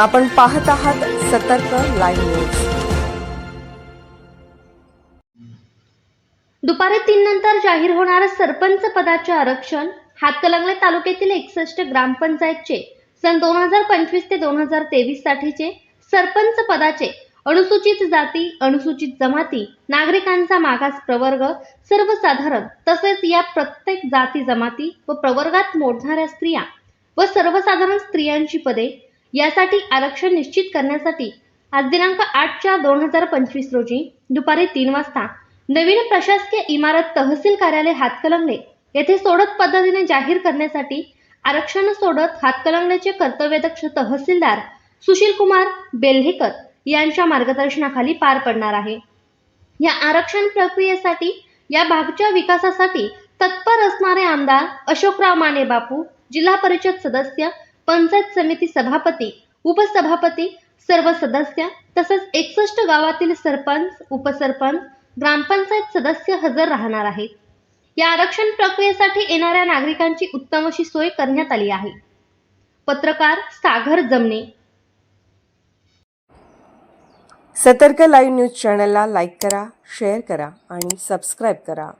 आपण पाहत आहात सतर्क लाईव्ह न्यूज. दुपारी तीन नंतर जाहीर होणार सरपंच पदाचे आरक्षण हातकलंगले तालुक्यातील एकसष्ट ग्रामपंचायतचे सन दोन हजार पंचवीस ते दोन हजार तेवीस साठीचे सरपंच पदाचे अनुसूचित जाती अनुसूचित जमाती नागरिकांचा मागास प्रवर्ग सर्वसाधारण तसेच या प्रत्येक जाती जमाती व प्रवर्गात मोडणाऱ्या स्त्रिया व सर्वसाधारण स्त्रियांची पदे यासाठी आरक्षण निश्चित करण्यासाठी आज दिनांक आठ चार दोन हजार पंचवीस रोजी दुपारी तीन वाजता नवीन प्रशासकीय इमारत तहसील कार्यालय हातकलंगले येथे सोडत पद्धतीने जाहीर करण्यासाठी आरक्षण सोडत हातकलंगल्याचे कर्तव्यदक्ष तहसीलदार सुशील कुमार बेल्हेकर यांच्या मार्गदर्शनाखाली पार पडणार आहे. या आरक्षण प्रक्रियेसाठी या भागच्या विकासासाठी तत्पर असणारे आमदार अशोकराव माने बापू जिल्हा परिषद सदस्य पंचायत समिती सभापती उपसभापती सर्व सदस्य तसंच एकसष्ट गावातील सरपंच उपसरपंच ग्रामपंचायत सदस्य हजर राहणार आहेत. या आरक्षण प्रक्रियेसाठी येणाऱ्या नागरिकांची उत्तम अशी सोय करण्यात आली आहे. पत्रकार सागर जमणे. सतर्क लाईव्ह न्यूज चॅनलला लाईक करा शेअर करा आणि सबस्क्राईब करा.